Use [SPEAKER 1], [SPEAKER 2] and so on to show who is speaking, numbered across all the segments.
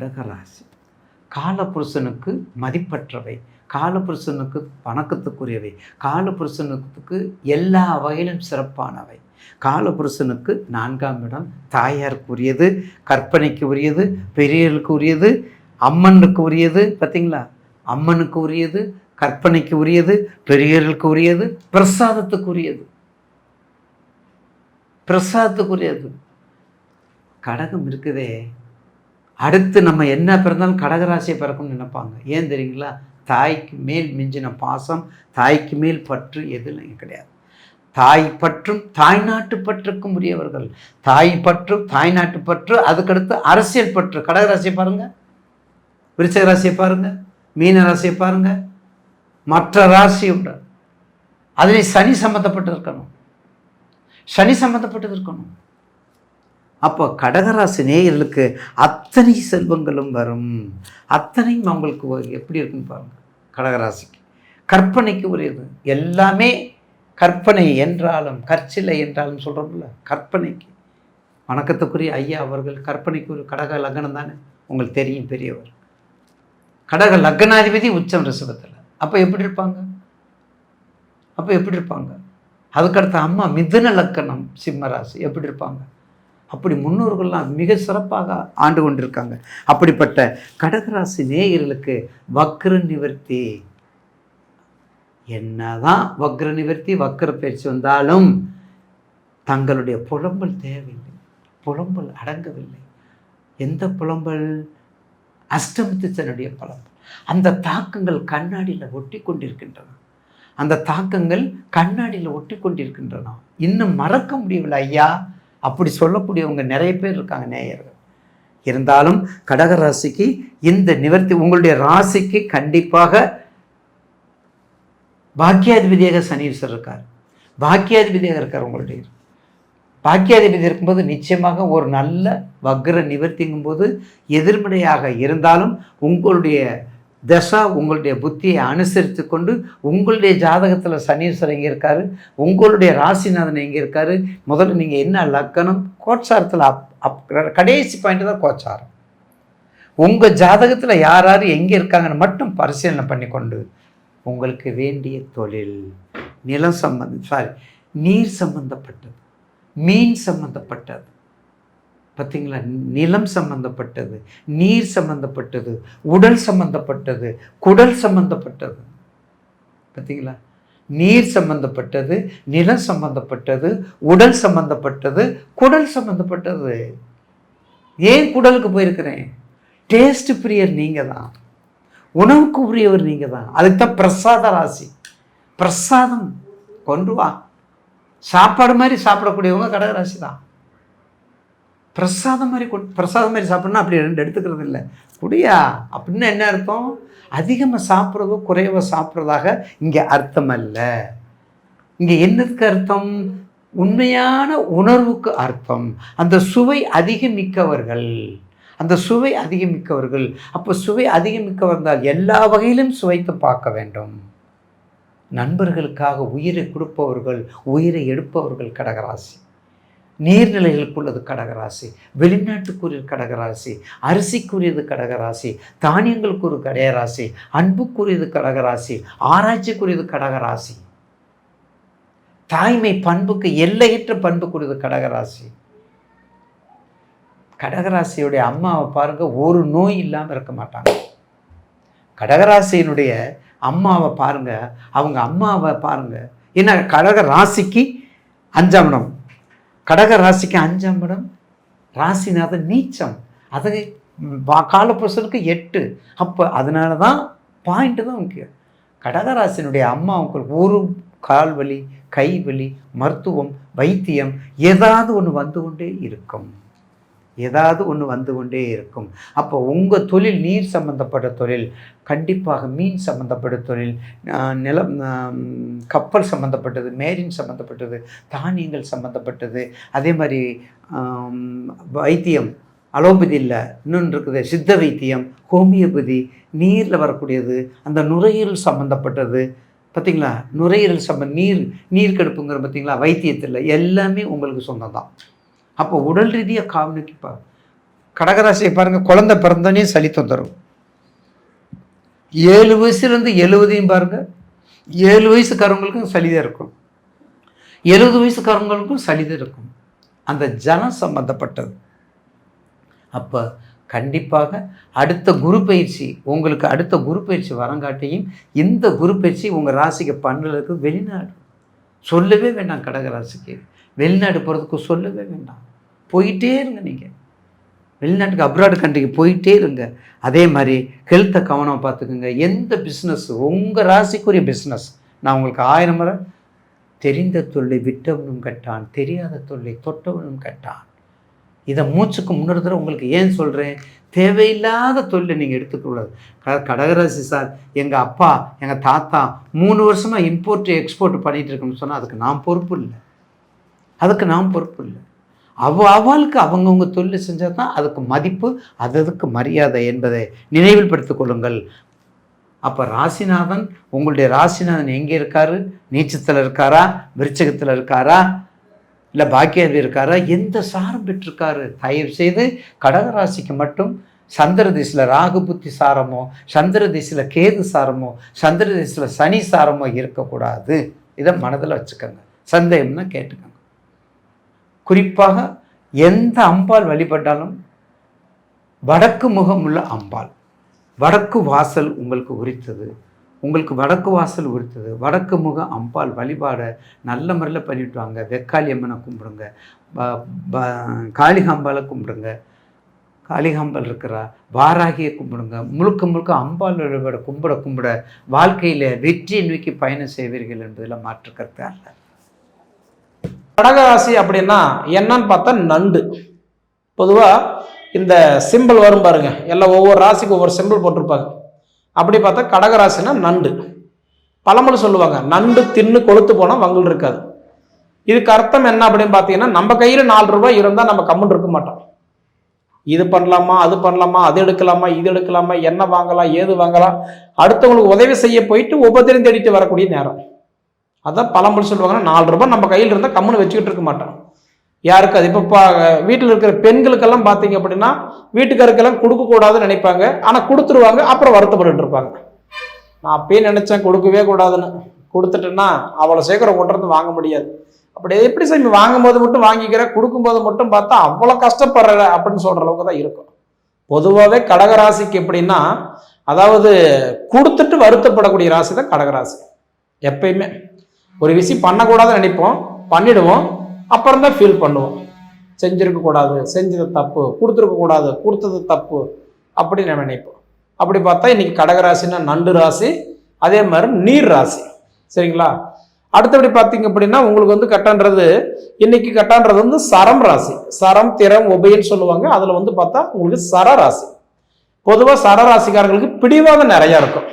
[SPEAKER 1] கடகராசி. காலபுருஷனுக்கு மதிப்பற்றவை. காலபுருஷனுக்கு வணக்கத்துக்குரியவை காலபுருஷனுக்கு எல்லா வகையிலும் சிறப்பானவை. காலபுருஷனுக்கு நான்காம் இடம் தாயாருக்குரியது கற்பனைக்கு உரியது பெரியர்களுக்கு உரியது அம்மனுக்கு உரியது பார்த்தீங்களா அம்மனுக்கு உரியது கற்பனைக்கு உரியது பெரியர்களுக்கு உரியது பிரசாதத்துக்கு உரியது பிரசாதத்துக்குரியது. கடகம் இருக்குதே. அடுத்து நம்ம என்ன பிறந்தாலும் கடகராசியை பிறக்கும்னு நினைப்பாங்க. ஏன் தெரியுங்களா? தாய்க்கு மேல் மிஞ்சின பாசம் தாய்க்கு மேல் பற்று எதுவும் கிடையாது. தாய் பற்றும் தாய்நாட்டு பற்றுக்கும் உரியவர்கள். தாய் பற்று தாய்நாட்டு பற்று அதுக்கடுத்து அரசியல் பற்று. கடகராசியை பாருங்கள் விருச்சக ராசியை பாருங்கள் மீன ராசியை பாருங்கள் மற்ற ராசி உண்டு. அதில் சனி சம்மந்தப்பட்டு இருக்கணும். சனி சம்மந்தப்பட்டது இருக்கணும். அப்போ கடகராசி நேயர்களுக்கு அத்தனை செல்வங்களும் வரும். அத்தனையும் அவங்களுக்கு எப்படி இருக்குன்னு பாருங்கள் கடகராசிக்கு. கற்பனைக்கு உரியது. எல்லாமே கற்பனை என்றாலும் கற்சிலை என்றாலும் சொல்கிறோம்ல கற்பனைக்கு. வணக்கத்துக்குரிய ஐயா அவர்கள் கற்பனைக்கு ஒரு கடக லக்னம் தானே? உங்களுக்கு தெரியும் பெரியவர். கடக லக்னாதிபதி உச்சம் ரிஷபத்தில். அப்போ எப்படி இருப்பாங்க? அப்போ எப்படி இருப்பாங்க? அதுக்கடுத்து அம்மா மிதுன லக்கணம் சிம்மராசி எப்படி இருப்பாங்க? அப்படி முன்னோர்கள்லாம் மிக சிறப்பாக ஆண்டு கொண்டிருக்காங்க. அப்படிப்பட்ட கடகராசி நேயர்களுக்கு வக்ர நிவர்த்தி. என்னதான் வக்ர நிவர்த்தி வக்ர பயிற்சி வந்தாலும் தங்களுடைய புலம்பல் தேவையில்லை. புலம்பல் அடங்கவில்லை. எந்த புலம்பல்? அஷ்டமத்தினுடைய புலம்பல். அந்த தாக்கங்கள் கண்ணாடியில் ஒட்டி கொண்டிருக்கின்றன. அந்த தாக்கங்கள் கண்ணாடியில் ஒட்டி கொண்டிருக்கின்றன. இன்னும் மறக்க முடியவில்லை ஐயா. அப்படி சொல்லக்கூடியவங்க நிறைய பேர் இருக்காங்க நேயர்கள். இருந்தாலும் கடக ராசிக்கு இந்த நிவர்த்தி உங்களுடைய ராசிக்கு கண்டிப்பாக பாக்கியாதிபதியாக சனீஸ்வரர் இருக்கார். பாக்கியாதிபதியாக இருக்கார் உங்களுடைய. பாக்கியாதிபதி இருக்கும்போது நிச்சயமாக ஒரு நல்ல வக்ர நிவர்த்திங்கும்போது எதிர்மறையாக இருந்தாலும் உங்களுடைய தசா உங்களுடைய புத்தியை அனுசரித்து கொண்டு உங்களுடைய ஜாதகத்தில் சனீஸ்வரர் எங்கே இருக்காரு? உங்களுடைய ராசிநாதன் எங்கே இருக்காரு? முதல்ல நீங்கள் என்ன லக்கணம்? கோச்சாரத்தில் அப் அப் கடைசி பாயிண்ட் தான் கோச்சாரம். உங்கள் ஜாதகத்தில் யார் யார் எங்கே இருக்காங்கன்னு மட்டும் பரிசீலனை பண்ணி கொண்டு உங்களுக்கு வேண்டிய தொழில். நிலம் சம்பந்தம் சாரி நீர் சம்பந்தப்பட்டது. மீன் சம்பந்தப்பட்டது. பார்த்திங்களா நிலம் சம்பந்தப்பட்டது நீர் சம்பந்தப்பட்டது உடல் சம்பந்தப்பட்டது குடல் சம்பந்தப்பட்டது. பார்த்திங்களா நீர் சம்பந்தப்பட்டது நிலம் சம்பந்தப்பட்டது உடல் சம்பந்தப்பட்டது குடல் சம்பந்தப்பட்டது. ஏன் குடலுக்கு போயிருக்கிறேன்? டேஸ்ட் பிரியர் நீங்கள் தான் உணவுக்கு உரியவர் நீங்கள் தான் அதுக்கு தான் பிரசாத ராசி. பிரசாதம் கொண்டு வா. சாப்பாடு மாதிரி சாப்பிடக்கூடியவங்க கடகராசி தான் பிரசாதம் மாதிரி கொட் பிரசாதம் மாதிரி சாப்பிட்னா அப்படி ரெண்டு எடுத்துக்கிறது இல்லை. குடியா அப்படின்னு என்ன அர்த்தம்? அதிகமாக சாப்பிட்றதோ குறைவாக சாப்பிட்றதாக இங்கே அர்த்தம் அல்ல இங்கே என்னதுக்கு அர்த்தம்? உண்மையான உணர்வுக்கு அர்த்தம். அந்த சுவை அதிகமிக்கவர்கள் அந்த சுவை அதிகமிக்கவர்கள் அப்போ சுவை அதிகமிக்க வந்தால் எல்லா வகையிலும் சுவைத்து பார்க்க வேண்டும். நண்பர்களுக்காக உயிரை கொடுப்பவர்கள் உயிரை எடுப்பவர்கள் கடகராசி. நீர்நிலைகளுக்குள்ளது கடகராசி வெளிநாட்டுக்குரிய கடகராசி அரிசிக்குரியது கடகராசி தானியங்களுக்கு ஒரு கடகராசி அன்புக்குரியது கடகராசி ஆராய்ச்சிக்குரியது கடகராசி. தாய்மை பண்புக்கு எல்லையற்ற பண்புக்குரியது கடகராசி. கடகராசியுடைய அம்மாவை பாருங்க ஒரு நோய் இல்லாமல் இருக்க மாட்டாங்க. கடகராசியினுடைய அம்மாவை பாருங்க அவங்க அம்மாவை பாருங்க ஏன்னா கடக ராசிக்கு அஞ்சாம் இடம். கடக ராசிக்கு அஞ்சாம் இடம் ராசிநாதன் நீச்சம். அது கால காலப்புருஷனுக்கு எட்டு. அப்போ அதனால தான் பாயிண்ட்டு தான் முக்கியம் கடகராசினுடைய அம்மாவுக்கு ஒரு கால் வலி கை வலி மருத்துவம் வைத்தியம் ஏதாவது ஒன்று வந்து கொண்டே இருக்கும். ஏதாவது ஒன்று வந்து கொண்டே இருக்கும். அப்போ உங்கள் தொழில் நீர் சம்மந்தப்பட்ட தொழில் கண்டிப்பாக மீன் சம்மந்தப்பட்ட தொழில் நிலம் கப்பல் சம்மந்தப்பட்டது மேரின் சம்மந்தப்பட்டது தானியங்கள் சம்மந்தப்பட்டது அதே மாதிரி வைத்தியம் அலோபதி இல்லை இன்னொன்று இருக்குது சித்த வைத்தியம் ஹோமியோபதி நீரில் வரக்கூடியது அந்த நுரையீரல் சம்மந்தப்பட்டது பார்த்தீங்களா நுரையீரல் சம்ம நீர் நீர் கடுப்புங்கிற பார்த்தீங்களா வைத்தியத்தில் எல்லாமே உங்களுக்கு சொந்தம் தான் அப்போ உடல் ரீதியாக கவனிப்பா கடகராசியை பாருங்கள் குழந்தை பிறந்தோடனே சளி தொந்தரவு. ஏழு வயசுலேருந்து எழுபதையும் பாருங்கள் ஏழு வயசுக்காரவங்களுக்கும் சளிதான் இருக்கும். எழுபது வயசுக்காரவங்களுக்கும் சளிதான் இருக்கும். அந்த ஜனம் சம்பந்தப்பட்டது. அப்போ கண்டிப்பாக அடுத்த குரு பயிற்சி உங்களுக்கு அடுத்த குரு பயிற்சி வரங்காட்டியும் இந்த குரு பயிற்சி உங்கள் ராசிக்கு பண்ணுறதுக்கு வெளிநாடு. சொல்லவே வேண்டாம் கடகராசிக்கு. வெளிநாடு போகிறதுக்கு சொல்லவே வேண்டாம். போயிட்டே இருங்க நீங்கள் வெளிநாட்டுக்கு அப்ராடு கண்ட்ரிக்கு போயிட்டே இருங்க. அதே மாதிரி ஹெல்த்தை கவனம் பார்த்துக்குங்க. எந்த பிஸ்னஸ் உங்கள் ராசிக்குரிய பிஸ்னஸ் நான் உங்களுக்கு ஆயிரம் முறை தெரிந்த தொல்லை விட்டவனும் கட்டான். தெரியாத தொல்லை தொட்டவனும் கட்டான். இதை மூச்சுக்கு முன்னொரு தடவை உங்களுக்கு ஏன் சொல்கிறேன் தேவையில்லாத தொழிலை நீங்கள் எடுத்துக்கூடாது க கடகராசி சார் எங்கள் அப்பா எங்கள் தாத்தா மூணு வருஷமாக இம்போர்ட் எக்ஸ்போர்ட் பண்ணிகிட்டு இருக்கோம்னு சொன்னால் அதுக்கு நான் பொறுப்பு இல்லை. அதுக்கு நான் பொறுப்பு இல்லை. அவ அவளுக்கு அவங்கவுங்க தொழில் செஞ்சால் தான் அதுக்கு மதிப்பு அது அதுக்கு மரியாதை என்பதை நினைவில் படுத்திக் கொள்ளுங்கள். அப்போ ராசிநாதன் உங்களுடைய ராசிநாதன் எங்கே இருக்காரு? நீச்சத்தில் இருக்காரா? விருச்சகத்தில் இருக்காரா? இல்லை பாக்கியாதி இருக்காரா எந்த சாரம் பெற்றிருக்காரு? தயவு செய்து கடகராசிக்கு மட்டும் சந்திர திசையில் ராகு புத்தி சாரமோ சந்திர திசையில் கேது சாரமோ சந்திர திசையில் சனி சாரமோ இருக்கக்கூடாது. இதை மனதில் வச்சுக்கோங்க. சந்தேகம்னா கேட்டுக்கோங்க. குறிப்பாக எந்த அம்பாள் வழிபட்டாலும் வடக்கு முகம் உள்ள அம்பாள் வடக்கு வாசல் உங்களுக்கு உரித்தது. உங்களுக்கு வடக்கு வாசல் உரித்தது வடக்கு முக அம்பாள் வழிபாடை நல்ல முறையில் பண்ணிட்டு வாங்க வெக்காளி அம்மனை கும்பிடுங்க. ப- ப- காளிகாம்பாலை கும்பிடுங்க. காளிகாம்பாள் இருக்கிறா. வாராகியை கும்பிடுங்க. முழுக்க முழுக்க அம்பாள் வழிபாட கும்பிட கும்பிட வாழ்க்கையில் வெற்றியை நோக்கி பயணம் செய்வீர்கள் என்பதில் மாற்று கருத்து அல்ல.
[SPEAKER 2] கடகராசி அப்படின்னா என்னன்னு பார்த்தா நண்டு. பொதுவாக இந்த சிம்பிள் வரும் பாருங்க. எல்லாம் ஒவ்வொரு ராசிக்கு ஒவ்வொரு சிம்பிள் போட்டிருப்பாங்க. அப்படி பார்த்தா கடகராசினா நண்டு. பழமொழி சொல்லுவாங்க நண்டு தின்னு கொளுத்து போனால் வங்கல் இருக்காது. இதுக்கு அர்த்தம் என்ன அப்படின்னு பார்த்தீங்கன்னா நம்ம கையில் நாலு ரூபாய் இருந்தால் நம்ம கம்முன்னு இருக்க மாட்டோம். இது பண்ணலாமா அது பண்ணலாமா அது எடுக்கலாமா இது எடுக்கலாமா என்ன வாங்கலாம் ஏது வாங்கலாம். அடுத்தவங்களுக்கு உதவி செய்ய போயிட்டு உபதிரம் தேடிட்டு வரக்கூடிய நேரம். அதான் பழமொழி சொல்லுவாங்கன்னா நாலு ரூபாய் நம்ம கையில் இருந்தால் கம்முன்னு வச்சுக்கிட்டு இருக்க மாட்டோம். யாருக்கு அது? இப்போ வீட்டில் இருக்கிற பெண்களுக்கெல்லாம் பார்த்தீங்க அப்படின்னா வீட்டுக்காருக்கெல்லாம் கொடுக்கக்கூடாதுன்னு நினைப்பாங்க. ஆனால் கொடுத்துருவாங்க. அப்புறம் வருத்தப்பட்டு இருப்பாங்க நான் அப்பயே நினச்சேன் கொடுக்கவே கூடாதுன்னு. கொடுத்துட்டேன்னா அவ்வளோ சீக்கிரம் கொண்டுறது வாங்க முடியாது. அப்படி எப்படி சாமி வாங்கும்போது மட்டும் வாங்கிக்கிறேன் கொடுக்கும்போது மட்டும் பார்த்தா அவ்வளோ கஷ்டப்படுற அப்படின்னு சொல்கிற அளவுக்கு தான் இருக்கும். பொதுவாகவே கடகராசிக்கு எப்படின்னா அதாவது கொடுத்துட்டு வருத்தப்படக்கூடிய ராசி தான் கடகராசி. எப்பயுமே. ஒரு விஷயம் பண்ணக்கூடாதுன்னு நினைப்போம். பண்ணிடுவோம். அப்புறம் தான் ஃபீல் பண்ணுவோம் செஞ்சுருக்கக்கூடாது செஞ்சது தப்பு கொடுத்துருக்க கூடாது கொடுத்தது தப்பு அப்படின்னு நினைப்போம். அப்படி பார்த்தா இன்னைக்கு கடகராசின்னா நண்டு ராசி அதே மாதிரி நீர் ராசி. சரிங்களா? அடுத்தபடி பார்த்தீங்க அப்படின்னா உங்களுக்கு வந்து கட்டன்றது இன்னைக்கு கட்டான்றது வந்து சரம் ராசி. சரம் திறம் உபயன்னு சொல்லுவாங்க. அதில் வந்து பார்த்தா உங்களுக்கு சர ராசி. பொதுவாக சர ராசிக்காரங்களுக்கு பிடிவாதம் நிறையா இருக்கும்.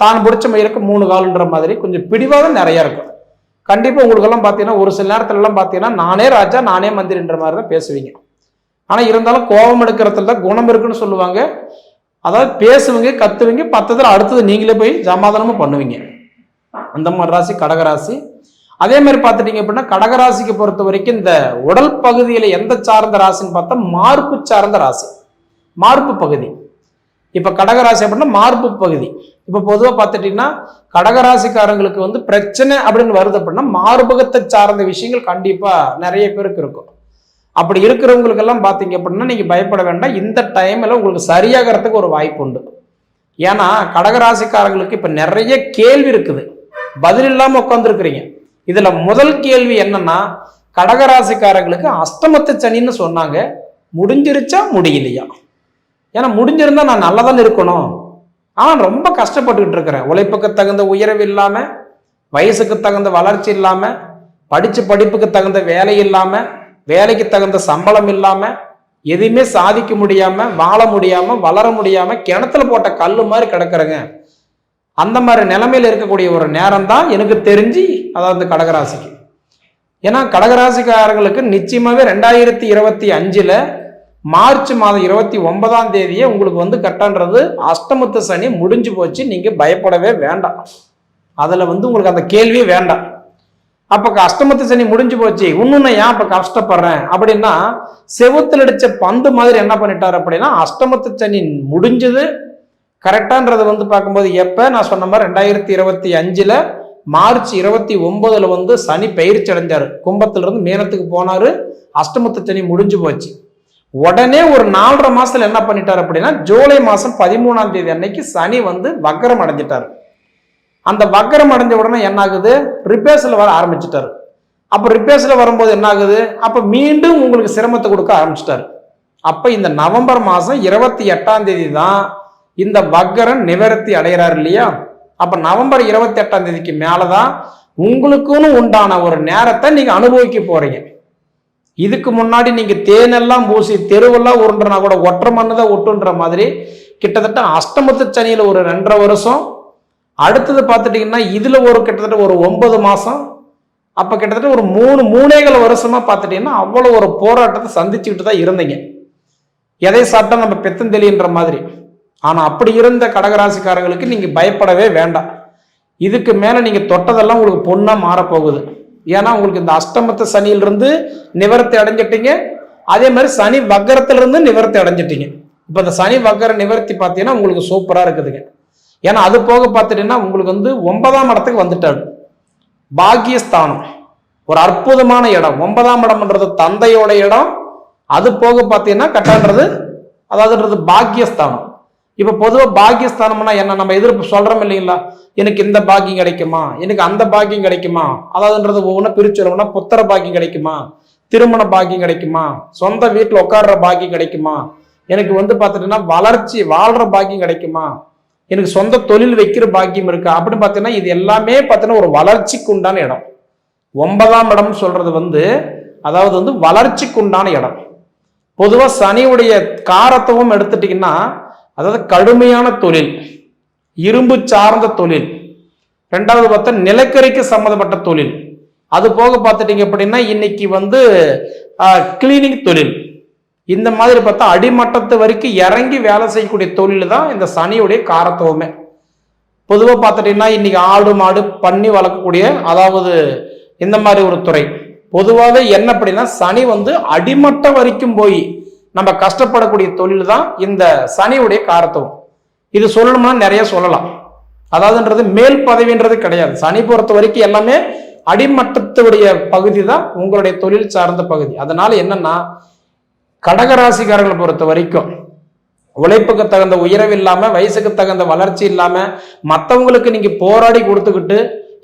[SPEAKER 2] தான் பிடிச்ச மயிலுக்கு மூணு காலுன்ற மாதிரி கொஞ்சம் பிடிவாதம் நிறையா இருக்கும். கண்டிப்பாக உங்களுக்கெல்லாம் பார்த்தீங்கன்னா ஒரு சில நேரத்துலலாம் பார்த்தீங்கன்னா நானே ராஜா நானே மந்திரின்ற மாதிரி தான் பேசுவீங்க. ஆனால் இருந்தாலும் கோபம் எடுக்கிறதுல தான் குணம் இருக்குன்னு சொல்லுவாங்க. அதாவது பேசுவீங்க கத்துவீங்க பத்தத்தில் அடுத்தது நீங்களே போய் சமாதானமும் பண்ணுவீங்க. அந்த மாதிரி ராசி கடகராசி அதே மாதிரி பார்த்துட்டீங்க அப்படின்னா கடகராசிக்கு பொறுத்த வரைக்கும் இந்த உடல் பகுதியில் எந்த சார்ந்த ராசின்னு பார்த்தா மார்பு சார்ந்த ராசி. மார்பு பகுதி. இப்போ கடகராசி அப்படின்னா மார்பு பகுதி. இப்போ பொதுவாக பார்த்துட்டிங்கன்னா கடகராசிக்காரங்களுக்கு வந்து பிரச்சனை அப்படின்னு வருது அப்படின்னா மார்பகத்தை சார்ந்த விஷயங்கள் கண்டிப்பாக நிறைய பேருக்கு இருக்கும். அப்படி இருக்கிறவங்களுக்கெல்லாம் பார்த்தீங்க அப்படின்னா நீங்கள் பயப்பட வேண்டாம். இந்த டைமில் உங்களுக்கு சரியாகிறதுக்கு ஒரு வாய்ப்பு உண்டு. ஏன்னா கடகராசிக்காரங்களுக்கு இப்போ நிறைய கேள்வி இருக்குது. பதில் இல்லாமல் உட்காந்துருக்குறீங்க இதில் முதல் கேள்வி என்னன்னா கடகராசிக்காரங்களுக்கு அஷ்டமத்து சனின்னு சொன்னாங்க. முடிஞ்சிருச்சா முடியலையா? ஏன்னா முடிஞ்சிருந்தா நான் நல்லா தான் இருக்கணும். ஆனால் ரொம்ப கஷ்டப்பட்டுக்கிட்டு இருக்கிறேன். உழைப்புக்கு தகுந்த உயர்வு இல்லாமல் வயசுக்கு தகுந்த வளர்ச்சி இல்லாமல் படித்த படிப்புக்கு தகுந்த வேலை இல்லாமல் வேலைக்கு தகுந்த சம்பளம் இல்லாமல் எதுவுமே சாதிக்க முடியாமல் வாழ முடியாமல் வளர முடியாமல் கிணத்துல போட்ட கல் மாதிரி கிடக்குறேங்க. அந்த மாதிரி நிலைமையில் இருக்கக்கூடிய ஒரு நேரம் தான் எனக்கு தெரிஞ்சு அதாவது கடகராசிக்கு. ஏன்னா கடகராசிக்காரர்களுக்கு நிச்சயமாகவே ரெண்டாயிரத்தி இருபத்தி அஞ்சில் மார்ச் மாதம் இருபத்தி ஒன்பதாம் தேதியே உங்களுக்கு வந்து கட்டன்றது அஷ்டமத்து சனி முடிஞ்சு போச்சு. நீங்கள் பயப்படவே வேண்டாம். அதில் வந்து உங்களுக்கு அந்த கேள்வியே வேண்டாம். அப்போ அஷ்டமத்து சனி முடிஞ்சு போச்சு. இன்னும் நான் ஏன் அப்போ கஷ்டப்படுறேன்? அப்படின்னா செவுத்துல அடித்த பந்து மாதிரி என்ன பண்ணிட்டார் அப்படின்னா அஷ்டமத்து சனி முடிஞ்சது. கரெக்டான்றது வந்து பார்க்கும்போது எப்போ? நான் சொன்ன மாதிரி ரெண்டாயிரத்தி இருபத்தி அஞ்சில் மார்ச் இருபத்தி ஒன்பதில் வந்து சனி பயிற்சி அடைஞ்சார். கும்பத்துல இருந்து மீனத்துக்கு போனார். அஷ்டமத்து சனி முடிஞ்சு போச்சு. உடனே ஒரு நாலரை மாசத்துல என்ன பண்ணிட்டார் அப்படின்னா ஜூலை மாசம் பதிமூணாம் தேதி அன்னைக்கு சனி வந்து வக்கரம் அடைஞ்சிட்டார். அந்த வக்கரம் அடைஞ்ச உடனே என்ன ஆகுது ரிப்பேர்ஸ்ல வர ஆரம்பிச்சிட்டாரு. அப்ப ரிப்பேர்ஸ்ல வரும்போது என்ன ஆகுது அப்ப மீண்டும் உங்களுக்கு சிரமத்தை கொடுக்க ஆரம்பிச்சிட்டாரு. அப்ப இந்த நவம்பர் மாசம் இருபத்தி எட்டாம் தேதி தான் இந்த வக்கரன் நிவர்த்தி அடைகிறார் இல்லையா? அப்ப நவம்பர் இருபத்தி எட்டாம் தேதிக்கு மேலதான் உங்களுக்குன்னு உண்டான ஒரு நேரத்தை நீங்க அனுபவிக்க போறீங்க. இதுக்கு முன்னாடி நீங்கள் தேனெல்லாம் பூசி தெருவெல்லாம் உருண்டுனா கூட ஒற்றை மண்ணு தான் ஒட்டுன்ற மாதிரி கிட்டத்தட்ட அஷ்டமத்து சனியில் ஒரு ரெண்டரை வருஷம். அடுத்தது பார்த்துட்டீங்கன்னா இதில் ஒரு கிட்டத்தட்ட ஒரு ஒன்பது மாதம் அப்போ கிட்டத்தட்ட ஒரு மூணு மூணேகால வருஷமாக பார்த்துட்டிங்கன்னா அவ்வளோ ஒரு போராட்டத்தை சந்திச்சுக்கிட்டு தான் இருந்தீங்க. எதை சாப்பிட்டா நம்ம பெத்தந்தெளின்ற மாதிரி. ஆனால் அப்படி இருந்த கடகராசிக்காரங்களுக்கு நீங்கள் பயப்படவே வேண்டாம். இதுக்கு மேலே நீங்கள் தொட்டதெல்லாம் உங்களுக்கு பொண்ணாக மாறப்போகுது. ஏன்னா உங்களுக்கு இந்த அஷ்டமத்து சனியிலிருந்து நிவர்த்தி அடைஞ்சிட்டீங்க. அதே மாதிரி சனி வக்கரத்திலிருந்து நிவர்த்தி அடைஞ்சிட்டீங்க. இப்போ இந்த சனி வக்கர நிவர்த்தி பார்த்தீங்கன்னா உங்களுக்கு சூப்பராக இருக்குதுங்க. ஏன்னா அது போக பார்த்துட்டீங்கன்னா உங்களுக்கு வந்து ஒன்பதாம் இடத்துக்கு வந்துட்டாரு. பாக்கியஸ்தானம். ஒரு அற்புதமான இடம். ஒன்பதாம் இடம்ன்றது தந்தையோட இடம். அது போக பார்த்தீங்கன்னா கட்டான்றது அதாவதுன்றது பாக்கியஸ்தானம். இப்போ பொதுவாக பாக்கியஸ்தானம்னா என்ன? நம்ம எதிர்ப்பு சொல்றோம் இல்லைங்களா? எனக்கு இந்த பாக்கியம் கிடைக்குமா? எனக்கு அந்த பாக்கியம் கிடைக்குமா? அதாவதுன்றது ஒவ்வொன்றும் பிரிச்சு சொல்லணும்னா புத்திர பாக்கியம் கிடைக்குமா? திருமண பாக்கியம் கிடைக்குமா? சொந்த வீட்டில் உட்கார்ற பாக்கியம் கிடைக்குமா? எனக்கு வந்து பார்த்துட்டீங்கன்னா வளர்ச்சி வாழ்ற பாக்கியம் கிடைக்குமா? எனக்கு சொந்த தொழில் வைக்கிற பாக்கியம் இருக்கா? அப்படின்னு பார்த்தீங்கன்னா இது எல்லாமே பார்த்தீங்கன்னா ஒரு வளர்ச்சிக்கு உண்டான இடம். ஒன்பதாம் இடம் சொல்றது வந்து அதாவது வந்து வளர்ச்சிக்கு உண்டான இடம். பொதுவாக சனியுடைய காரத்துவம் எடுத்துட்டிங்கன்னா அதாவது கடுமையான தொழில் இரும்பு சார்ந்த தொழில் ரெண்டாவது பார்த்தா நிலக்கரிக்கு சம்மந்தப்பட்ட தொழில். அது போக பார்த்துட்டீங்க அப்படின்னா இன்னைக்கு வந்து கிளீனிங் தொழில். இந்த மாதிரி பார்த்தா அடிமட்டத்து வரைக்கும் இறங்கி வேலை செய்யக்கூடிய தொழில் தான் இந்த சனியுடைய காரத்துவமே பொதுவாக பார்த்துட்டீங்கன்னா இன்னைக்கு ஆடு மாடு பண்ணி வளர்க்கக்கூடிய அதாவது இந்த மாதிரி ஒரு துறை. பொதுவாகவே என்ன அப்படின்னா சனி வந்து அடிமட்டம் வரைக்கும் போய் நம்ம கஷ்டப்படக்கூடிய தொழில் தான் இந்த சனியுடைய காரத்துவம். இது சொல்லணும்னா நிறைய சொல்லலாம். அதாவதுன்றது மேல் பதவின்றது கிடையாது. சனி பொறுத்த வரைக்கும் எல்லாமே அடிமட்டத்துடைய பகுதி தான் உங்களுடைய தொழில் சார்ந்த பகுதி. அதனால என்னன்னா கடகராசிக்காரர்களை பொறுத்த வரைக்கும் உழைப்புக்கு தகுந்த உயரவு இல்லாம வயசுக்கு தகுந்த வளர்ச்சி இல்லாம மற்றவங்களுக்கு நீங்க போராடி கொடுத்துக்கிட்டு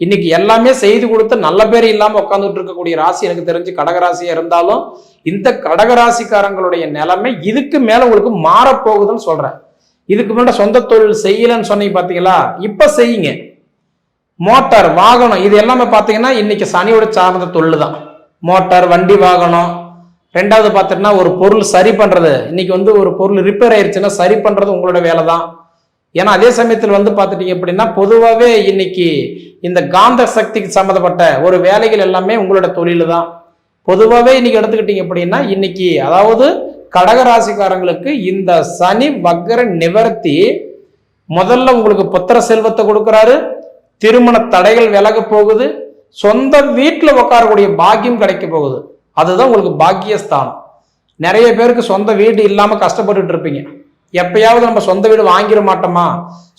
[SPEAKER 2] இன்னைக்கு எல்லாமே செய்து கொடுத்து நல்ல பேர் இல்லாமல் உட்காந்துட்டு இருக்கக்கூடிய ராசி எனக்கு தெரிஞ்சு கடகராசியா இருந்தாலும் இந்த கடகராசிக்காரங்களுடைய நிலைமை இதுக்கு மேல உங்களுக்கு மாறப்போகுதுன்னு சொல்றேன். இதுக்கு முன்னாடி சொந்த தொழில் செய்யலன்னு சொன்னீங்க பாத்தீங்களா? இப்ப செய்யுங்க. மோட்டார் வாகனம் இது எல்லாமே பாத்தீங்கன்னா இன்னைக்கு சனியோட சார்ந்த தொழில் தான் மோட்டார் வண்டி வாகனம். ரெண்டாவது பார்த்துட்டுனா ஒரு பொருள் சரி பண்றது. இன்னைக்கு வந்து ஒரு பொருள் ரிப்பேர் ஆயிடுச்சுன்னா சரி பண்றது உங்களோட வேலை தான் ஏன்னா அதே சமயத்தில் வந்து பார்த்துட்டீங்க அப்படின்னா பொதுவாகவே இன்னைக்கு இந்த காந்த சக்திக்கு சம்மந்தப்பட்ட ஒரு வேலைகள் எல்லாமே உங்களோட தொழில் தான் பொதுவாகவே இன்னைக்கு எடுத்துக்கிட்டீங்க அப்படின்னா இன்னைக்கு அதாவது கடகராசிக்காரங்களுக்கு இந்த சனி வக்கர நிவர்த்தி முதல்ல உங்களுக்கு புத்திர செல்வத்தை கொடுக்குறாரு. திருமண தடைகள் விலக போகுது. சொந்த வீட்டில் உட்காரக்கூடிய பாக்கியம் கிடைக்க போகுது. அதுதான் உங்களுக்கு பாக்கியஸ்தானம். நிறைய பேருக்கு சொந்த வீடு இல்லாமல் கஷ்டப்பட்டுட்டு இருப்பீங்க. எப்பயாவது நம்ம சொந்த வீடு வாங்கிட மாட்டோமா?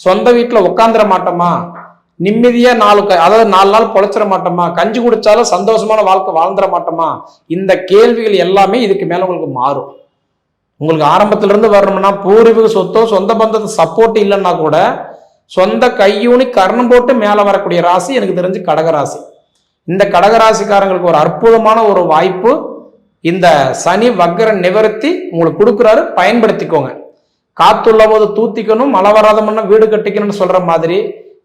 [SPEAKER 2] சொந்த வீட்டில் உட்காந்துட மாட்டோமா? நிம்மதியா நாலு அதாவது நாலு நாள் பொழைச்சிட மாட்டோமா? கஞ்சி குடிச்சாலும் சந்தோஷமான வாழ்க்கை வாழ்ந்துட மாட்டோமா? இந்த கேள்விகள் எல்லாமே இதுக்கு மேல உங்களுக்கு மாறும். உங்களுக்கு ஆரம்பத்திலிருந்து வரணும்னா பூர்வீக சொத்தோ சொந்த பந்தத்து சப்போர்ட் இல்லைன்னா கூட சொந்த கையூனி கர்ணம் போட்டு மேலே வரக்கூடிய ராசி எனக்கு தெரிஞ்சு கடகராசி. இந்த கடகராசிக்காரங்களுக்கு ஒரு அற்புதமான ஒரு வாய்ப்பு. இந்த சனி வக்கர நிவர்த்தி உங்களுக்கு கொடுக்குறாரு. பயன்படுத்திக்கோங்க. காத்துள்ள போது தூத்திக்கணும் மழை வராத முன்ன வீடு கட்டிக்கணும்னு சொல்ற மாதிரி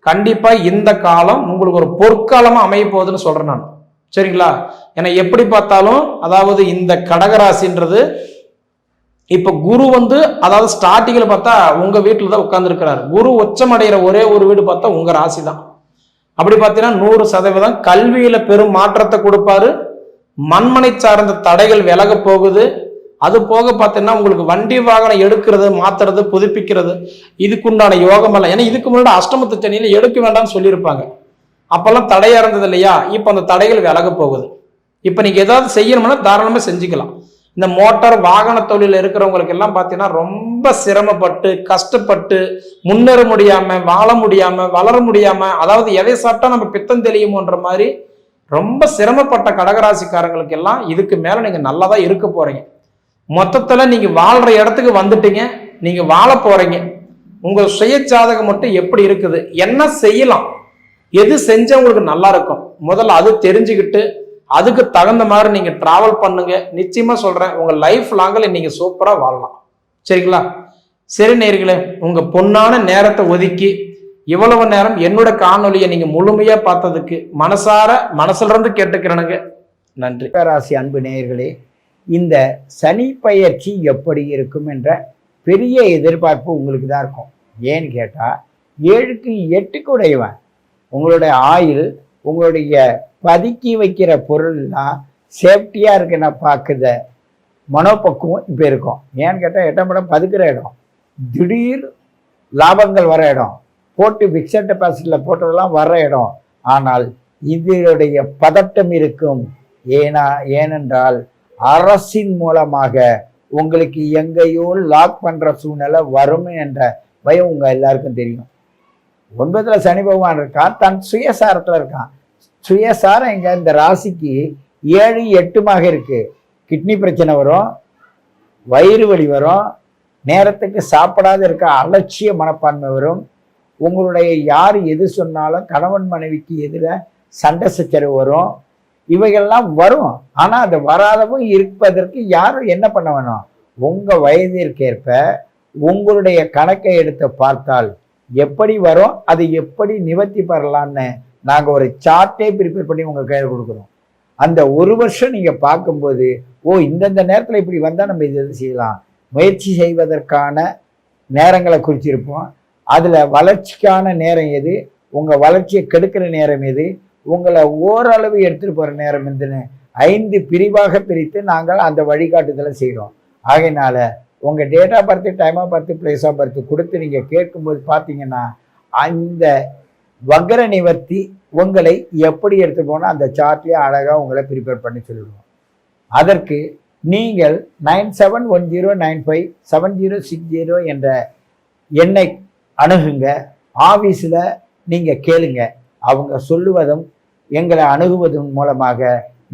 [SPEAKER 2] கண்டிப்பா இந்த காலம் உங்களுக்கு ஒரு பொற்காலமா அமைய போகுதுன்னு சொல்றேன் நான். சரிங்களா? ஏன்னா எப்படி பார்த்தாலும் அதாவது இந்த கடகராசின்றது இப்ப குரு வந்து அதாவது ஸ்டார்டிங்ல பார்த்தா உங்க வீட்டில் தான் உட்கார்ந்துருக்கிறாரு. குரு உச்சமடைகிற ஒரே ஒரு வீடு பார்த்தா உங்க ராசி தான். அப்படி பார்த்தீங்கன்னா நூறு சதவீதம் கல்வியில பெரும் மாற்றத்தை கொடுப்பாரு. மண்மனை சார்ந்த தடைகள் விலக போகுது. அது போக பார்த்தீங்கன்னா உங்களுக்கு வண்டி வாகனம் எடுக்கிறது மாத்துறது புதுப்பிக்கிறது இதுக்குண்டான யோகம் எல்லாம் ஏன்னா இதுக்கு முன்னாடி அஷ்டமத்து சனியில எடுக்க வேண்டாம்னு சொல்லியிருப்பாங்க. அப்போல்லாம் தடையா இருந்தது இல்லையா? இப்போ அந்த தடைகள் விலக போகுது. இப்போ நீங்கள் ஏதாவது செய்யணும்னா தாராளமாக செஞ்சுக்கலாம். இந்த மோட்டார் வாகன தொழிலில் இருக்கிறவங்களுக்கு எல்லாம் பார்த்தீங்கன்னா ரொம்ப சிரமப்பட்டு கஷ்டப்பட்டு முன்னேற முடியாமல் வாழ முடியாமல் வளர முடியாமல் அதாவது எதை சாப்பிட்டா நம்ம பித்தம் தெளியுமோன்ற மாதிரி ரொம்ப சிரமப்பட்ட கடகராசிக்காரங்களுக்கு எல்லாம் இதுக்கு மேலே நீங்கள் நல்லா தான் இருக்க போகிறீங்க மொத்தத்தில் நீங்கள் வாழ்கிற இடத்துக்கு வந்துட்டீங்க. நீங்கள் வாழ போகிறீங்க உங்கள் சுய ஜாதகம் மட்டும் எப்படி இருக்குது? என்ன செய்யலாம்? எது செஞ்சால் உங்களுக்கு நல்லா இருக்கும்? முதல்ல அது தெரிஞ்சுக்கிட்டு அதுக்கு தகுந்த மாதிரி நீங்கள் ட்ராவல் பண்ணுங்க. நிச்சயமாக சொல்கிறேன் உங்கள் லைஃப் லாங்கில் நீங்கள் சூப்பராக வாழலாம். சரிங்களா? சரி நேர்களே உங்கள் பொன்னான நேரத்தை ஒதுக்கி இவ்வளவு நேரம் என்னோட காணொலியை நீங்கள் முழுமையாக பார்த்ததுக்கு மனசார மனசுலேருந்து கேட்டுக்கிறேனுங்க. நன்றி.
[SPEAKER 3] பேராசி அன்பு நேயர்களே இந்த சனி பயிற்சி எப்படி இருக்கும் என்ற பெரிய எதிர்பார்ப்பு உங்களுக்கு தான் இருக்கும். ஏன்னு கேட்டால் ஏழுக்கு எட்டுக்கு உடையவன். உங்களுடைய ஆயில் உங்களுடைய பதுக்கி வைக்கிற பொருள்லாம் சேஃப்டியாக இருக்குன்னு பார்க்குற மனோபக்குவம் இப்போ இருக்கும். ஏன்னு கேட்டால் எட்டாம் படம் பதுக்கிற இடம். திடீர் லாபங்கள் வர இடம். போட்டு ஃபிக்ஸட் டெபாசிட்டில் போட்டதெல்லாம் வர இடம். ஆனால் இதனுடைய பதட்டம் இருக்கும். ஏனா ஏனென்றால் அரசின் மூலமாக உங்களுக்கு எங்கேயோ லாக் பண்ணுற சூழ்நிலை வரும் என்ற பயம் உங்கள் எல்லாருக்கும் தெரியும். ஒன்பதில் சனி பகவான் இருக்கான் தன் சுயசாரத்தில் இருக்கான். சுயசாரம் இங்கே இந்த ராசிக்கு ஏழு எட்டுமாக இருக்குது கிட்னி பிரச்சனை வரும் வயிறு வலி வரும் நேரத்துக்கு சாப்பிடாத இருக்க அலட்சிய மனப்பான்மை வரும். உங்களுடைய யார் எது சொன்னாலும் கணவன் மனைவிக்கு எதிர சண்டை சச்சரவு வரும். இவைகள்லாம் வரும். ஆனால் அது வராதவும் இருப்பதற்கு யாரும் என்ன பண்ண வேணும்? உங்கள் வயதிற்கேற்ப உங்களுடைய கணக்கை எடுத்து பார்த்தால் எப்படி வரும்? அது எப்படி நிவர்த்தி பெறலாம்னு நாங்கள் ஒரு சார்ட்டே ப்ரிப்பேர் பண்ணி உங்கள் கையில் கொடுக்குறோம். அந்த ஒரு வருஷம் நீங்கள் பார்க்கும்போது ஓ இந்தந்த நேரத்தில் இப்படி வந்தால் நம்ம இது செய்யலாம்? முயற்சி செய்வதற்கான நேரங்களை குறிச்சிருப்போம். அதில் வளர்ச்சிக்கான நேரம் எது? உங்கள் வளர்ச்சியை கெடுக்கிற நேரம் எது? உங்களை ஓரளவு எடுத்துட்டு போகிற நேரம் இருந்துன்னு ஐந்து பிரிவாக பிரித்து நாங்கள் அந்த வழிகாட்டுதலை செய்கிறோம் ஆகையினால உங்கள் date of birth time of birth place of birth கொடுத்து நீங்கள் கேட்கும்போது பார்த்தீங்கன்னா அந்த வக்ர நிவர்த்தி உங்களை எப்படி எடுத்து போனால் அந்த சார்ட்லேயே அழகாக உங்களை ப்ரிப்பேர் பண்ணி சொல்லிடுவோம். அதற்கு நீங்கள் nine seven one zero nine five seven zero six zero என்ற எண்ணை அணுகுங்க. ஆஃபீஸில் நீங்கள் கேளுங்கள் அவங்க சொல்லுவதும் எங்களை அணுகுவதன் மூலமாக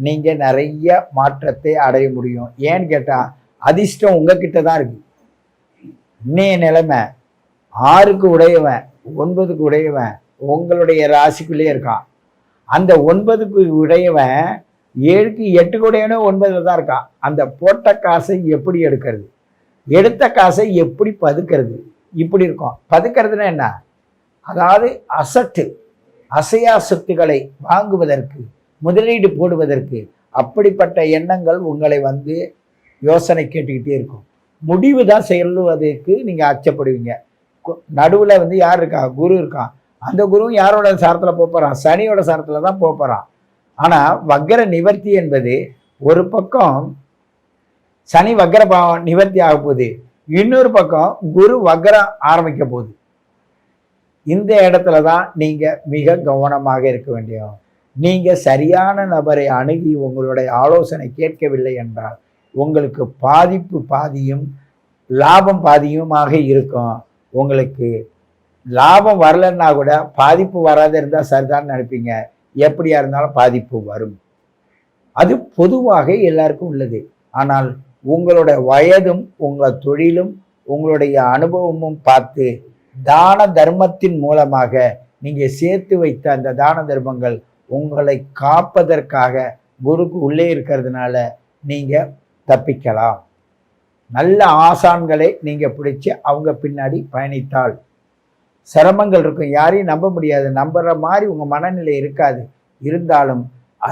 [SPEAKER 3] நீங்கள் நிறைய மாற்றத்தை அடைய முடியும். ஏன்னு கேட்டால் அதிர்ஷ்டம் உங்ககிட்ட தான் இருக்கு. இன்னைய நிலைமை ஆறுக்கு உடையவன் ஒன்பதுக்கு உடையவன் உங்களுடைய ராசிக்குள்ளே இருக்கான். அந்த ஒன்பதுக்கு உடையவன் ஏழுக்கு எட்டுக்கு உடையவனே ஒன்பதில் தான் இருக்கான். அந்த போட்ட காசை எப்படி எடுக்கிறது? எடுத்த காசை எப்படி பதுக்கிறது? இப்படி இருக்கும். பதுக்கிறதுனா என்ன? அதாவது அசட்டு. அசையா சொத்துக்களை வாங்குவதற்கு முதலீடு போடுவதற்கு அப்படிப்பட்ட எண்ணங்கள் உங்களை வந்து யோசனை கேட்டுக்கிட்டே இருக்கும். முடிவு தான் செல்லுவதற்கு நீங்கள் அச்சப்படுவீங்க. நடுவில் வந்து யார் இருக்கா? குரு இருக்கான் அந்த குருவும் யாரோட சாரத்தில் போகிறான் சனியோட சாரத்தில் தான் போகிறான் ஆனால் வக்கர நிவர்த்தி என்பது ஒரு பக்கம் சனி வக்கர பாவம் நிவர்த்தி ஆக போகுது இன்னொரு பக்கம் குரு வக்கரம் ஆரம்பிக்க போகுது. இந்த இடத்துல தான் நீங்கள் மிக கவனமாக இருக்க வேண்டியும் நீங்கள் சரியான நபரை அணுகி உங்களுடைய ஆலோசனை கேட்கவில்லை என்றால் உங்களுக்கு பாதிப்பு பாதியும் லாபம் பாதியுமாக இருக்கும். உங்களுக்கு லாபம் வரலன்னா கூட பாதிப்பு வராத இருந்தால் சரிதான் நினைப்பீங்க. எப்படியா இருந்தாலும் பாதிப்பு வரும். அது பொதுவாக எல்லாருக்கும் உள்ளது. ஆனால் உங்களோட வயதும் உங்கள் தொழிலும் உங்களுடைய அனுபவமும் பார்த்து தான தர்மத்தின் மூலமாக நீங்கள் சேர்த்து வைத்த அந்த தான தர்மங்கள் உங்களை காப்பதற்காக குருக்கு உள்ளே இருக்கிறதுனால நீங்கள் தப்பிக்கலாம். நல்ல ஆசான்களை நீங்கள் பிடிச்சி அவங்க பின்னாடி பயணித்தால் சிரமங்கள் இருக்கும். யாரையும் நம்ப முடியாது. நம்புற மாதிரி உங்கள் மனநிலை இருக்காது. இருந்தாலும்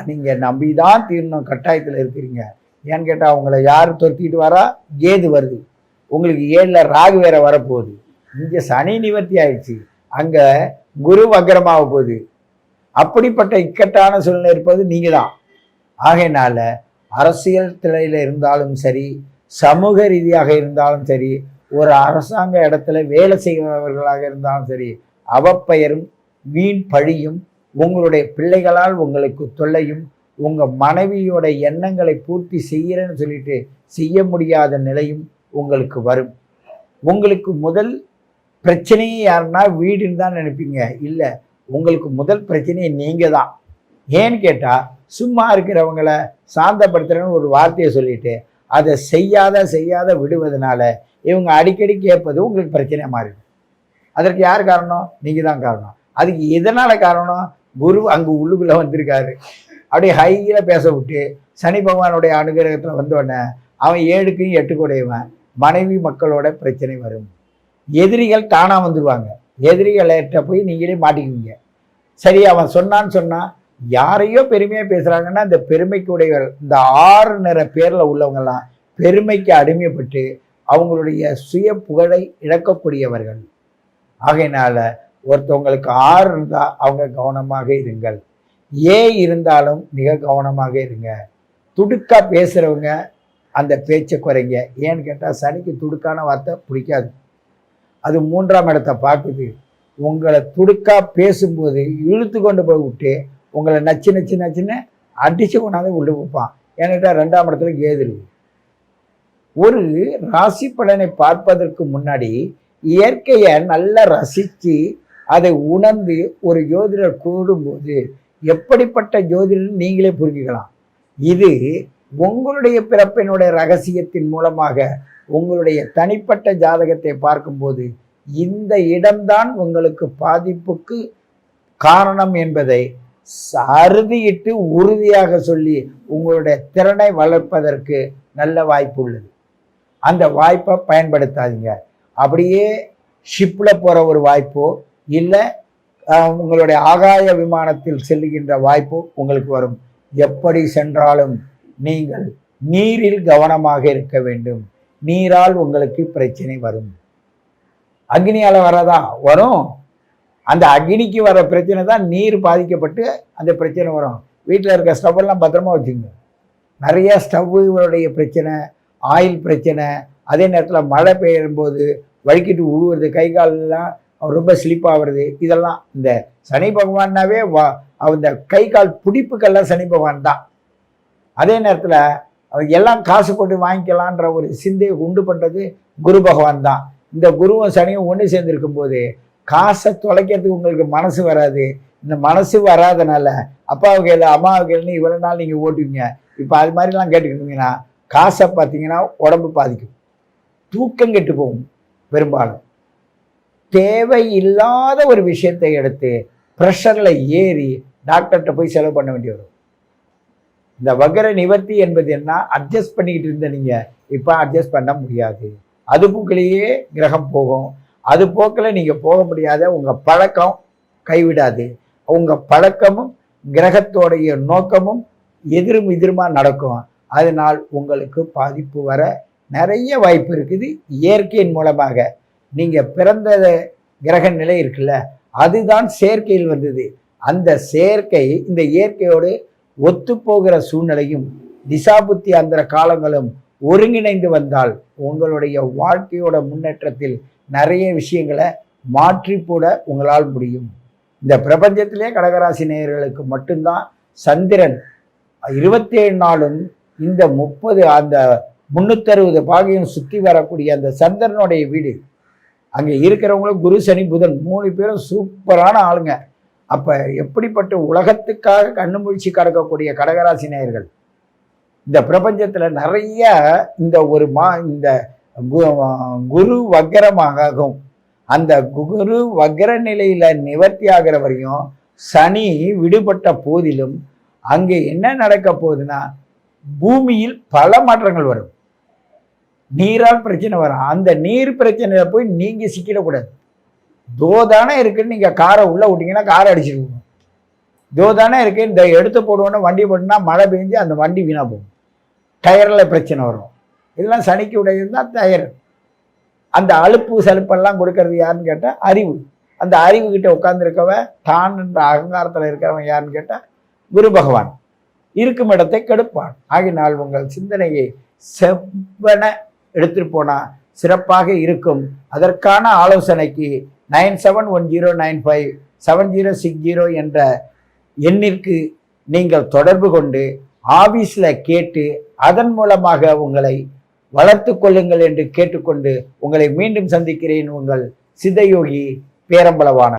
[SPEAKER 3] நீங்கள் நம்பி தான் தீரணும். கட்டாயத்தில் இருக்கிறீங்க. ஏன்னு கேட்டால் அவங்கள யார் துரத்திட்டு வரா? கேது வருது. உங்களுக்கு ஏழில் ராகு வேற வரப்போகுது. இங்கே சனி நிவர்த்தி ஆயிடுச்சு. அங்கே குரு வக்கரமாக போகுது. அப்படிப்பட்ட இக்கட்டான சூழ்நிலை இருப்பது நீங்கள் தான் ஆகையினால அரசியல் துறையில் இருந்தாலும் சரி சமூக ரீதியாக இருந்தாலும் சரி ஒரு அரசாங்க இடத்துல வேலை செய்கிறவர்களாக இருந்தாலும் சரி அவப்பெயரும் வீண் பழியும் உங்களுடைய பிள்ளைகளால் உங்களுக்கு தொல்லையும் உங்கள் மனைவியோட எண்ணங்களை பூர்த்தி செய்கிறேன்னு சொல்லிட்டு செய்ய முடியாத நிலையும் உங்களுக்கு வரும். உங்களுக்கு முதல் பிரச்சனையே யாருன்னா வீடுன்னு தான் நினைப்பீங்க. இல்லை உங்களுக்கு முதல் பிரச்சனையே நீங்கள் தான். ஏன்னு கேட்டால் சும்மா இருக்கிறவங்கள சாந்தப்படுத்துறேன்னு ஒரு வார்த்தையை சொல்லிட்டு அதை செய்யாத செய்யாத விடுவதனால இவங்க அடிக்கடி கேட்பது உங்களுக்கு பிரச்சனை மாறிடும் அதற்கு யார் காரணம்? நீங்கள் தான் காரணம். அதுக்கு எதனால் காரணம்? குரு அங்கே உள்ளுக்குள்ளே வந்திருக்காரு. அப்படியே ஹையில் பேச விட்டு சனி பகவானுடைய அனுகிரகத்தில் வந்தோடனே அவன் ஏழுக்கும் எட்டுக்குடையவன் மனைவி மக்களோட பிரச்சனை வரும். எதிரிகள் தானாக வந்துடுவாங்க எதிரிகள்கிட்ட போய் நீங்களே மாட்டிக்குவீங்க. சரி அவன் சொன்னான்னு சொன்னால் யாரையோ பெருமையாக பேசுகிறாங்கன்னா இந்த பெருமைக்கு இந்த ஆறு நிற பேரில் உள்ளவங்கெல்லாம் பெருமைக்கு அடிமைப்பட்டு அவங்களுடைய சுய புகழை இழக்கக்கூடியவர்கள். ஆகையினால ஒருத்தவங்களுக்கு ஆறு இருந்தால் அவங்க கவனமாக இருங்கள். ஏ இருந்தாலும் மிக கவனமாக இருங்க. துடுக்காக பேசுகிறவங்க அந்த பேச்சை குறைங்க. ஏன்னு கேட்டால் சனிக்கு துடுக்கான வார்த்தை பிடிக்காது. அது மூன்றாம் இடத்தை பார்க்குது. உங்களை துடுக்கா பேசும்போது இழுத்து கொண்டு போய் விட்டு உங்களை நச்சு நச்சு நச்சுன்னு அடித்து கொண்டாந்து உள்ளே வைப்பான். ஏன்னுட்டா ரெண்டாம் இடத்துல கேது ஒரு ராசி பலனை பார்ப்பதற்கு முன்னாடி இயற்கையை நல்லா ரசித்து அதை உணர்ந்து ஒரு ஜோதிடர் கூடும்போது எப்படிப்பட்ட ஜோதிடர் நீங்களே புரிஞ்சுக்கலாம். இது உங்களுடைய பிறப்பினுடைய ரகசியத்தின் மூலமாக உங்களுடைய தனிப்பட்ட ஜாதகத்தை பார்க்கும்போது இந்த இடம்தான் உங்களுக்கு பாதிப்புக்கு காரணம் என்பதை அறுதியிட்டு உறுதியாக சொல்லி உங்களுடைய திறனை வளர்ப்பதற்கு நல்ல வாய்ப்பு உள்ளது. அந்த வாய்ப்பை பயன்படுத்தாதீங்க. அப்படியே ஷிப்பில் போகிற ஒரு வாய்ப்போ இல்லை உங்களுடைய ஆகாய விமானத்தில் செல்லுகின்ற வாய்ப்போ உங்களுக்கு வரும். எப்படி சென்றாலும் நீங்கள் நீரில் கவனமாக இருக்க வேண்டும். நீரால் உங்களுக்கு பிரச்சனை வரும். அக்னியால் வரதா வரும். அந்த அக்னிக்கு வர பிரச்சனை தான் நீர் பாதிக்கப்பட்டு அந்த பிரச்சனை வரும். வீட்டில் இருக்க ஸ்டவ்வெல்லாம் பத்திரமா வச்சுங்க நிறைய ஸ்டவ்வுகளுடைய பிரச்சனை ஆயில் பிரச்சனை அதே நேரத்தில் மழை பெய்யும்போது வழுக்கிட்டு உழுவுறது கை காலெல்லாம் ரொம்ப ஸ்லிப் ஆகிறது இதெல்லாம் இந்த சனி பகவான்னாவே வா அந்த கை கால் பிடிப்புக்கெல்லாம் சனி பகவான் தான். அதே நேரத்தில் அவங்க எல்லாம் காசு போட்டு வாங்கிக்கலான்ற ஒரு சிந்தையை உண்டு பண்ணுறது குரு பகவான் தான். இந்த குருவும் சனியும் ஒன்று சேர்ந்துருக்கும் போது காசை தொலைக்கிறதுக்கு உங்களுக்கு மனசு வராது. இந்த மனசு வராதனால அப்பாவு கையில் அம்மாவு கையில்னு இவ்வளோ நாள் நீங்கள் ஓட்டுவீங்க. இப்போ அது மாதிரிலாம் கேட்டுக்கிட்டீங்கன்னா காசை பார்த்தீங்கன்னா உடம்பு பாதிக்கும். தூக்கம் கெட்டு போகும் பெரும்பாலும். தேவையில்லாத ஒரு விஷயத்தை எடுத்து ப்ரெஷரில் ஏறி டாக்டர்கிட்ட போய் செலவு பண்ண வேண்டி வரும். இந்த வகர நிவர்த்தி என்பது என்ன? அட்ஜஸ்ட் பண்ணிக்கிட்டு இருந்த நீங்கள் இப்போ அட்ஜஸ்ட் பண்ண முடியாது. அது போக்கிலேயே கிரகம் போகும். அது போக்கில் நீங்கள் போக முடியாத உங்கள் பழக்கம் கைவிடாது. உங்கள் பழக்கமும் கிரகத்தோடைய நோக்கமும் எதிரும் எதிருமா நடக்கும். அதனால் உங்களுக்கு பாதிப்பு வர நிறைய வாய்ப்பு இருக்குது. இயற்கையின் மூலமாக நீங்கள் பிறந்த கிரக நிலை இருக்குல்ல அதுதான் செயற்கையில் வந்தது. அந்த செயற்கை இந்த இயற்கையோடு ஒத்துப்போகிற சூழ்நிலையும் திசாபுத்தி அந்த காலங்களும் ஒருங்கிணைந்து வந்தால் உங்களுடைய வாழ்க்கையோட முன்னேற்றத்தில் நிறைய விஷயங்களை மாற்றி போட உங்களால் முடியும். இந்த பிரபஞ்சத்திலே கடகராசி நேயர்களுக்கு மட்டும்தான் சந்திரன் இருபத்தேழு நாளும் இந்த முப்பது அந்த முன்னூத்தறுபது பாகையும் சுற்றி வரக்கூடிய அந்த சந்திரனுடைய வீடு. அங்கே இருக்கிறவங்களும் குரு சனி புதன் மூணு பேரும் சூப்பரான ஆளுங்க. அப்போ எப்படிப்பட்ட உலகத்துக்காக கண்ணு முழிச்சு கடக்கக்கூடிய கடகராசி நேயர்கள் இந்த பிரபஞ்சத்தில் நிறைய இந்த ஒரு மா இந்த குரு வக்கரமாகும் அந்த குரு வக்கர நிலையில் நிவர்த்தி ஆகிற வரையும் சனி விடுபட்ட போதிலும் அங்கே என்ன நடக்க போகுதுன்னா பூமியில் பல மாற்றங்கள் வரும். நீரால் பிரச்சனை வரும். அந்த நீர் பிரச்சனையில் போய் நீங்கள் சிக்கிடக்கூடாது. தோ தானே இருக்குன்னு நீங்கள் காரை உள்ளே விட்டிங்கன்னா காரை அடிச்சிருக்கணும் தோதானே இருக்கு இந்த எடுத்து போடுவோன்னே வண்டி போட்டுனா மழை பெஞ்சு அந்த வண்டி வீணாக போகும். டயரில் பிரச்சனை வரும். இதெல்லாம் சனிக்கு உடையது தான் டயர். அந்த அலுப்பு சலுப்பெல்லாம் கொடுக்கறது யாருன்னு கேட்டால் அறிவு. அந்த அறிவு கிட்ட உட்காந்துருக்கவ தான் என்ற அகங்காரத்தில் இருக்கிறவன் யாருன்னு கேட்டால் குரு பகவான். இருக்கும் இடத்தை கெடுப்பான். ஆகினால் உங்கள் சிந்தனையை செவ்வன எடுத்துட்டு போனால் சிறப்பாக இருக்கும். அதற்கான ஆலோசனைக்கு nine seven one zero nine five seven zero six zero என்ற எண்ணிற்கு நீங்கள் தொடர்பு கொண்டு ஆபீஸில் கேட்டு அதன் மூலமாக உங்களை வளர்த்து கொள்ளுங்கள் என்று கேட்டுக்கொண்டு உங்களை மீண்டும் சந்திக்கிறேன் உங்கள் சித்தயோகி பேரம்பலவான